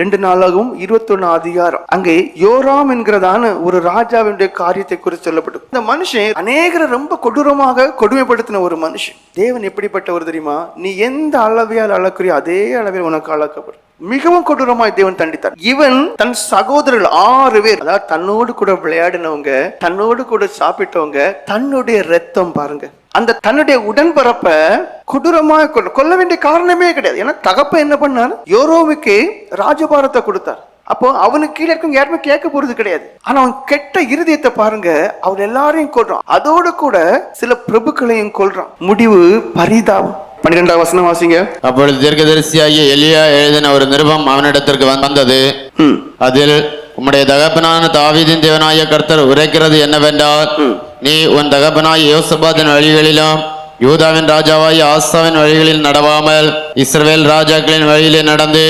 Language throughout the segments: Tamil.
ரெண்டு நாளாகவும் இருபத்தொன்னு அதிகாரம். அங்கே யோராம் என்கிறதான ஒரு ராஜாவினுடைய காரியத்தை குறித்து சொல்லப்படும் இந்த மனுஷன் அநேகரை ரொம்ப கொடூரமாக கொடுமைப்படுத்தின ஒரு மனுஷன். தேவன் எப்படிப்பட்டவர் தெரியுமா? நீ எந்த அளவையால் அளக்குறியோ அதே அளவில் உனக்கு அளக்கப்படும். மிகவும் கொடூரமாய் தேவன் தண்டித்தார். இவன் தன் சகோதரர்கள் ஆறு பேர் அதாவது தன்னோடு கூட விளையாடினவங்க தன்னோடு கூட சாப்பிட்டவங்க தன்னுடைய ரத்தம் பாருங்க. அந்த தன்னுடைய உடன்பரப்ப கொடூரமாக கொல்ல கொல்ல வேண்டிய காரணமே கிடையாது. ஏன்னா தகப்ப என்ன பண்ணார்? யோரோவுக்கு ராஜபாரத்தை கொடுத்தார். அப்போ அவனுக்கு கீழே இருக்கவங்க யாருமே கேட்க போறது கிடையாது. ஆனா அவன் கெட்ட இருதயத்தை பாருங்க அவன் எல்லாரையும் கொள்றான் அதோடு கூட சில பிரபுக்களையும் கொள்றான் முடிவு பரிதாபம். பன்னிரெண்டாம் வசனம் வாசிங்க. அப்பொழுது தீர்க்கதரிசியாகிய எலியா எழுதின ஒரு நிருபம் அவனிடத்திற்கு வந்தது. அதில் உம்முடைய தகப்பனான தாவீதின் தேவனாய கர்த்தர் உரைக்கிறது என்னவென்றால் நீ உன் தகப்பனாய் யோசபாத்தின் வழிகளிலும் யூதாவின் ராஜாவாய் ஆசாவின் வழிகளில் நடவாமல் இஸ்ரவேல் ராஜாக்களின் வழியிலே நடந்து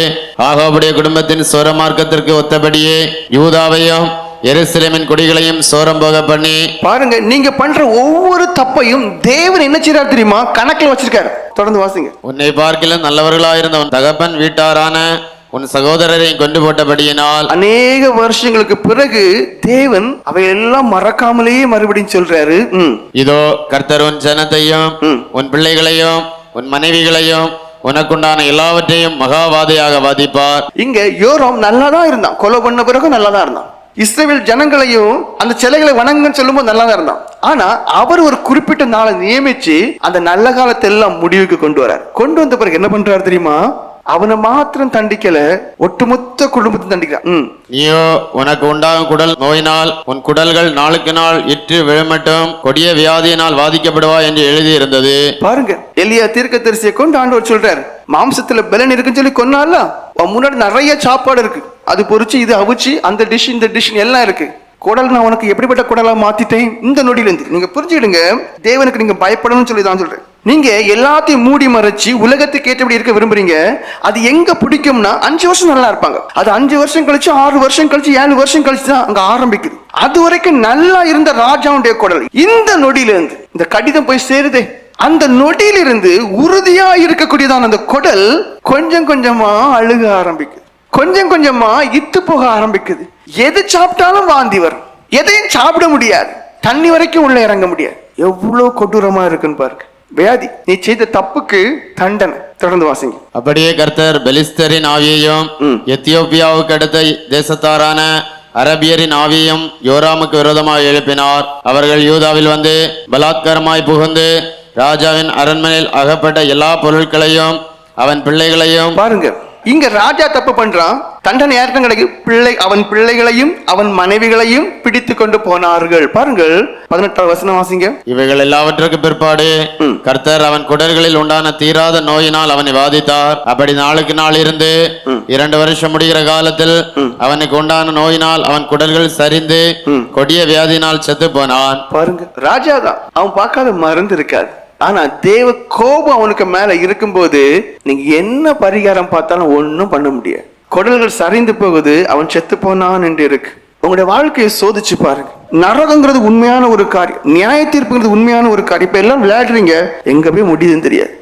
ஆகாவுடைய குடும்பத்தின் சோரமார்க்கத்திற்கு ஒத்தபடியே யூதாவையும் எருசலேமின் குடிகளையும் சோரம் போக பண்ணி பாருங்க நீங்க பண்ற ஒவ்வொரு தப்பையும் தேவன் என்ன செய்றார் தெரியுமா? கணக்குல வச்சிருக்காரு. தொடர்ந்து வாசிங்க. உன்னை பார்க்கிலும் நல்லவர்களாயிருந்த உன் தகப்பன் வீட்டாரான உன் சகோதரரை கொண்டு போட்டபடியினால் அநேக வருஷங்களுக்கு பிறகு தேவன் அவையெல்லாம் மறக்காமலேயே மறுபடியும் சொல்றாரு. இதோ கர்த்தர் உன் ஜனத்தையும். உன் பிள்ளைகளையும் உன் மனைவிகளையும் உனக்குண்டான எல்லாவற்றையும் மகாவாதையாக வாதிப்பார். இங்க யோரம் நல்லா தான் இருந்தான். கொலை பண்ண பிறகு நல்லா தான் இருந்தான். இஸ்ரேல் ஜனங்களையும் அந்த சிலைகளை வணங்குன்னு சொல்லும்போது நல்லா தான் இருந்தான். ஆனா அவர் ஒரு குறிப்பிட்ட நாளை நியமிச்சு அந்த நல்ல காலத்தை எல்லாம் முடிவுக்கு கொண்டு வரார். கொண்டு வந்த பிறகு என்ன பண்றாரு தெரியுமா? அவனை மாத்திரம் தண்டிக்கல ஒட்டுமொத்த குடும்பத்தை தண்டிக்கிறான். நீயோ உனக்கு உண்டாகும் குடல் நோயினால் உன் குடல்கள் நாளுக்கு நாள் இற்று விழுமட்டும் கொடிய வியாதியினால் வாதிக்கப்படுவா என்று எழுதியிருந்தது. பாருங்க எலியா தீர்க்க தரிசியை கொண்டு ஆண்டவர் சொல்றாரு. மாம்சத்துல பலன் இருக்குன்னு சொல்லி கொன்னால முன்னாடி நிறைய சாப்பாடு இருக்கு. அது பொறிச்சு இது அவிச்சு அந்த டிஷ் இந்த டிஷ் எல்லாம் இருக்கு. குடல் நான் உனக்கு எப்படிப்பட்ட குடலா மாத்திட்டேன்? இந்த நொடியிலேருந்து. நீங்க புரிஞ்சுக்கிடுங்க. தேவனுக்கு நீங்க பயப்படணும்னு சொல்லி தான் சொல்றேன். நீங்க எல்லாத்தையும் மூடி மறைச்சு உலகத்துக்கு ஏற்றபடி இருக்க விரும்புறீங்க? அது எங்க பிடிக்கும்னா அஞ்சு வருஷம் நல்லா இருப்பாங்க. அது அஞ்சு வருஷம் கழிச்சு ஆறு வருஷம் கழிச்சு ஏழு வருஷம் கழிச்சு தான் அங்க ஆரம்பிக்குது. அது வரைக்கும் நல்லா இருந்த ராஜாவுடைய குடல். இந்த நொடியிலேருந்து. இந்த கடிதம் போய் சேருதே. அந்த நொடியிலிருந்து உறுதியா இருக்கக்கூடியதான அந்த குடல் கொஞ்சம் கொஞ்சமா அழுக ஆரம்பிக்குது. கொஞ்சம் கொஞ்சமா இத்து போக ஆரம்பிக்குது. எது சாப்பிட்டாலும் வாந்தி வரும். எதையும் சாப்பிட முடியாது. தண்ணி வரைக்கும் உள்ள இறங்க முடியாது. எவ்வளவு கொடூரமா இருக்குன்னு பாருங்க. வியாதி நீ செய்த தப்புக்கு தண்டனை. தொடர்ந்து வாசிங்க. அப்படியே கர்த்தர் பெலிஸ்தரின் ஆவியையும். எத்தியோப்பியாவுக்கு அடுத்த தேசத்தாரான அரபியரின் ஆவியையும் யோராமுக்கு விரோதமாக எழுப்பினார். அவர்கள் யூதாவில் வந்து பலாத்காரமாய் புகுந்து ராஜாவின் அரண்மனையில் அகப்பட்ட எல்லா பொருட்களையும் அவன் பிள்ளைகளையும் பாருங்க இங்க ராஜா தப்பு பண்றான். தண்டனை யாருக்கும் கிடைக்கும் பிள்ளை அவன் பிள்ளைகளையும் அவன் மனைவிகளையும் பிடித்து கொண்டு போனார்கள். பாருங்கள் பதினெட்டாவது வசனம் வாசிங்க. இவைகள் எல்லாவற்றுக்கு பிற்பாடு. கர்த்தர் அவன் குடல்களில் உண்டான தீராத நோயினால் அவனை வாதித்தார். அப்படி நாளுக்கு நாள் இருந்து இரண்டு வருஷம் முடிகிற காலத்தில் அவனுக்கு உண்டான நோயினால் அவன் குடல்கள் சரிந்து கொடிய வியாதியினால் செத்து போனான். பாருங்க ராஜா தான். அவன் பார்க்காத மருந்து இருக்காது. ஆனா தேவ கோபம் அவனுக்கு மேல இருக்கும்போது நீங்க என்ன பரிகாரம் பார்த்தாலும் ஒன்றும் பண்ண முடியாது. குடல்கள் சரிந்து போகுது அவன் செத்து போனான் என்று இருக்கு. உங்களுடைய வாழ்க்கையை சோதிச்சு பாருங்க. நரகங்கிறது உண்மையான ஒரு காரியம் நியாய தீர்ப்புங்கிறது உண்மையான ஒரு காரியம். இப்ப எல்லாம் விளையாடுறீங்க எங்க போய் முடியுதுன்னு தெரியாது.